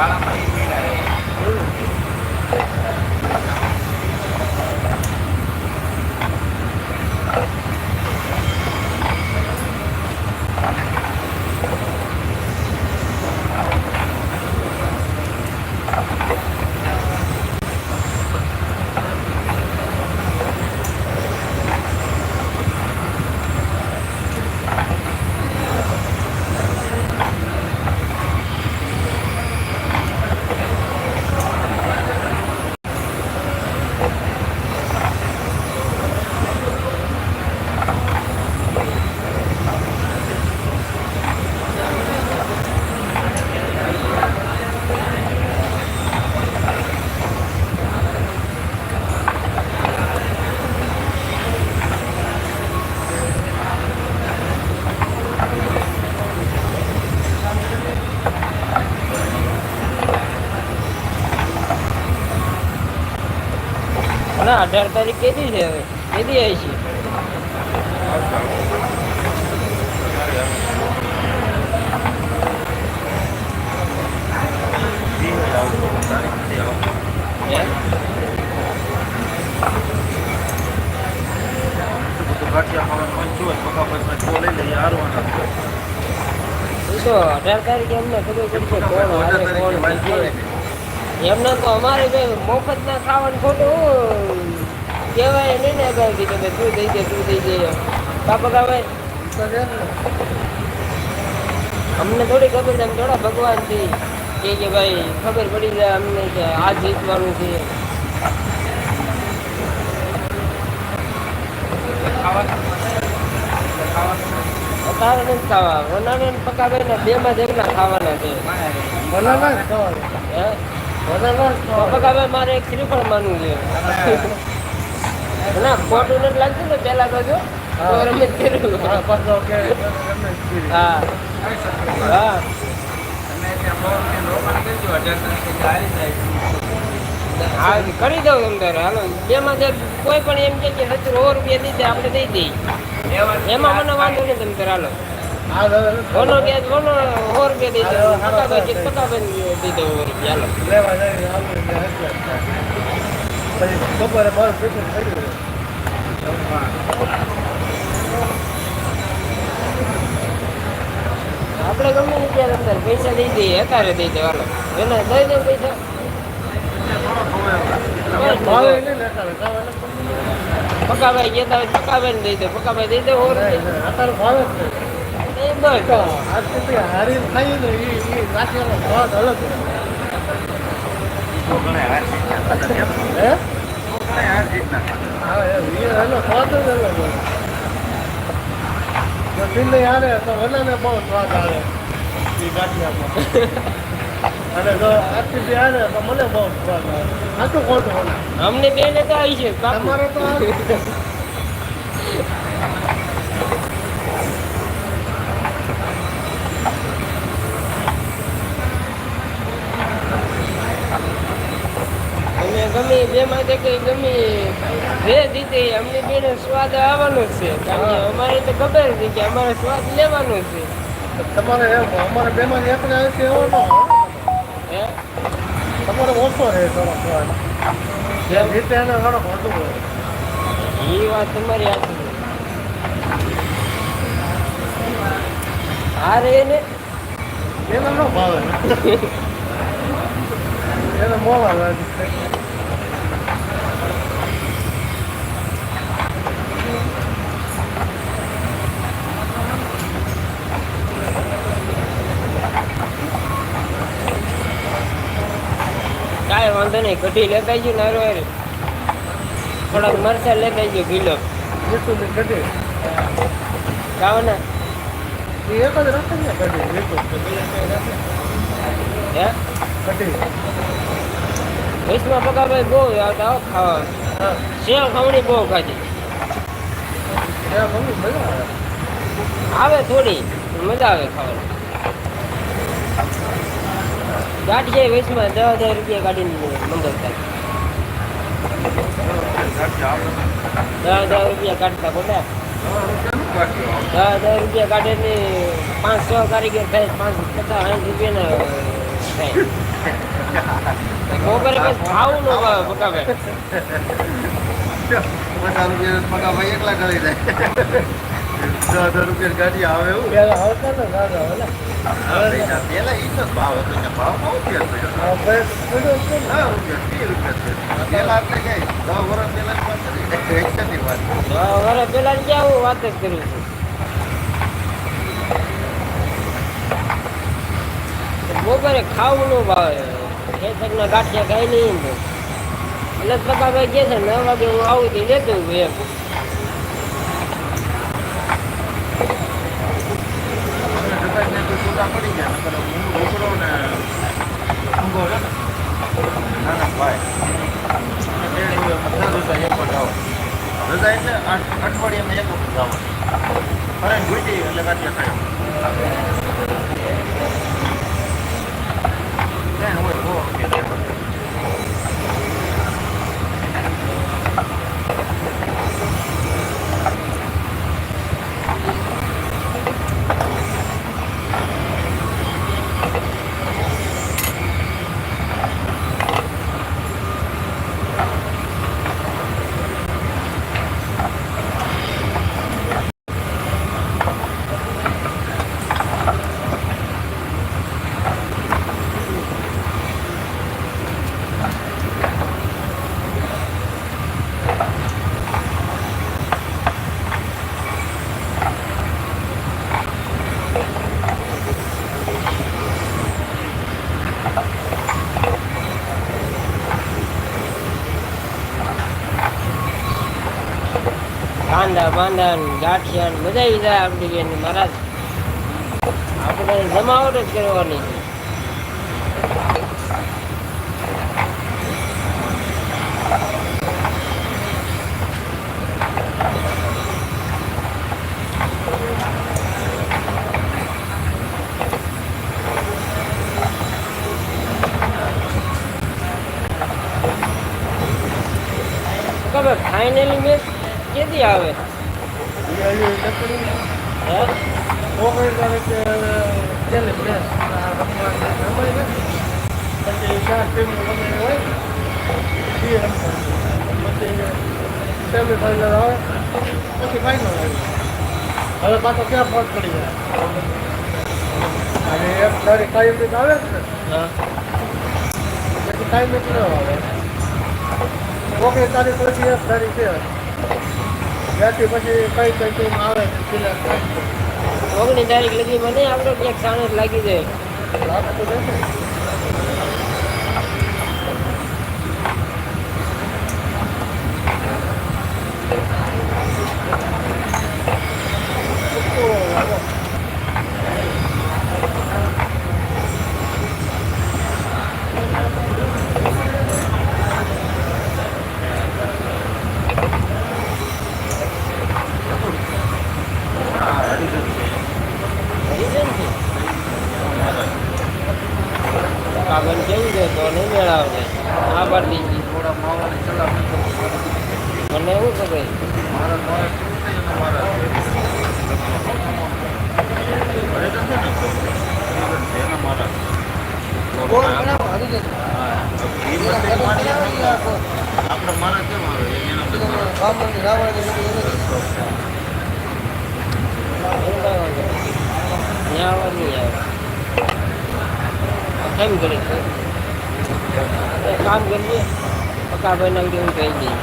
para ના અઢાર તારીખ કેદી છે હવે. કેદી આવી છે. હે? એ તો અઢાર તારીખે અમને ખબર પડશે કોણ કોણ એમને તો અમારે મફત ના ખાવાનું ખોટું કહેવાય નહીં ને અગાઉથી તમે તું થઈ જાય તું થઈ જાય બાપા ભાઈ અમને થોડી ખબર છે થોડા ભગવાન છે કે કે ભાઈ ખબર પડી જાય અમને કે આ જીતવાનું છે. નથી ખાવા. વનાને પકાવે ને બે માં જ ખાવાના છે. હે? પકાવે મારે એક શ્રીફળ માનવું છે. ના ખોટું નથી લાગતું ને પેલા તો જો રમત કર્યું. હા હા. હા. કરી દઉં તારે. હાલો જેમાં જે કોઈ પણ એમ કે હજુ સો રૂપિયા દીધે આપણે દઈ દઈએ. એમાં મને વાંધો નહીં તમે હાલો. ઓનો કે ઓનો સો રૂપિયા દઈ દઉં દઈ સો રૂપિયા હાલો. બપોરે બસ આપણે ગમે ને ત્યારે અંદર પૈસા દઈ દઈએ અત્યારે દઈ દે હાલો એને દઈ દે પૈસા. પકાભાઈ ગયા હોય પકાભાઈ ને દઈ દે પકાભાઈ દઈ દે સો હારી. એ સુધી ને ઈ સ્વાદ અલગ હે? જો હારે તો વનાને બહુ સ્વાદ આવે ગાંઠિયામાં. અને જો આરસીબી હારે તો મને બહુ સ્વાદ આવે સાચું ખોટું વના. અમને બેને તો આવી છે. તમારે તો ગમે બે કઈ ગમે જે દીધી અમને બેને સ્વાદ આવવાનો જ છે. કારણ કે અમારે તો ખબર છે કે અમારે સ્વાદ લેવાનો છે. તમારે અમારે બેમાં એવો ન હે? તમારે ઓછો રહે થોડો સ્વાદ. જેમ રીતે એને વધુ હોય. એ વાત તમારી સાચી હારે એને? ને ન ભાવે. એને મોવા લાગે. નહીં કઢી લેતા આવજો ને હારો થોડાક મરચા લેતા આવજો કિલો. મીઠું ની કઢી. ખાવાના? એ એક જ રાખે ને કઢી મીઠું. હે? કઢી. વૈષ્ણવ બહુ આવતા આવો ખાવા સેવ ખમણી બહુ ખાધી. મજા આવે. થોડી મજા આવે ખાવાની. ગાંઠ જાય વૈષ્ણવ દસ હજાર રૂપિયા કાઢીને થાય દસ હજાર રૂપિયા કાઢતા ખોટા દસ હજાર રૂપિયા કાઢે ને પાંચ છ કારીગર થાય પાંચ પચાસ, સાઠ રૂપિયાના થાય. પછી ખાવું નો પકાવે પચાસ રૂપિયા પકાવે એકલા કરી દે દસ રૂપિયા ગાડી આવે એવું? પેલા આવતા ને. દાદા પેલા ઈ તો ભાવ હતો ને ભાવ બહુ ફેર પડ્યો આ ભાઈ બધું છે ને. દસ રૂપિયા ત્રીસ રૂપિયા છે પેલા આપણે કઈ દસ વર્ષ પેલા વાત કરી. એક્શનની વાત વરે પેલા ક્યાં હું વાત જ કરું છું બપોરે ખાવું નું ભાવે. ખેતરના ગાંઠિયા ખાઈ નહીં એટલે ભાઈ કે છે નવ વાગે હું આવું લેતો એમ દુકાનને કોઈ છૂટા પડી ગયા નકર હું છોકરો ને ઊંઘો છે ને નાના ભાઈ બે દિવસ પચાસ રૂપિયા એક પર જાઓ રજા એટલે આઠ અઠવાડિયામાં એક વખત જવાનું ફરે ગુજી એટલે ગાંઠિયા ખાય ક્યાં હોય સો રૂપિયા દેવા. બાંધા ગાંઠિયા બધા ઈ જાય આપણી મહારાજ આપણે જમાવટ જ કરવાની ખબર ફાઇનલી મેચ કેદી આવે? સેમીફાઇનલ આવે પછી ફાઇનલ આવે હવે પાછો ક્યાં ફોટ પડી જાય અને એક તારીખ કાયમ રીતે આવે જ ને પછી કાયમ ન આવે ઓગણીસ તારીખ પછી એક તારીખ છે ત્યાંથી પછી કઈ કઈ ટીમ આવે ઓગણીસ તારીખ લગી મને આપણો ક્યાંક સાણસ લાગી જાય. લાગતું કાગળ કેવું છે તો નહીં મેળવશે આ બાર દીધી થોડા માવાની સલાહ મને એવું છે. ભાઈ ને આપણે મારા કેમ આવે એના બધા એવું કાંઈ વાંધો આવવા નહીં આવે. કેમ કરી છે એ કામ કરીએ પકા બનાવી દેવું કહી દઈએ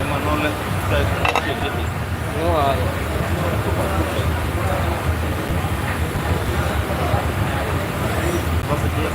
એમાં નોલેજ નથી નો આવે બસ જે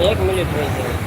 પદ્ધતિ તો બહુ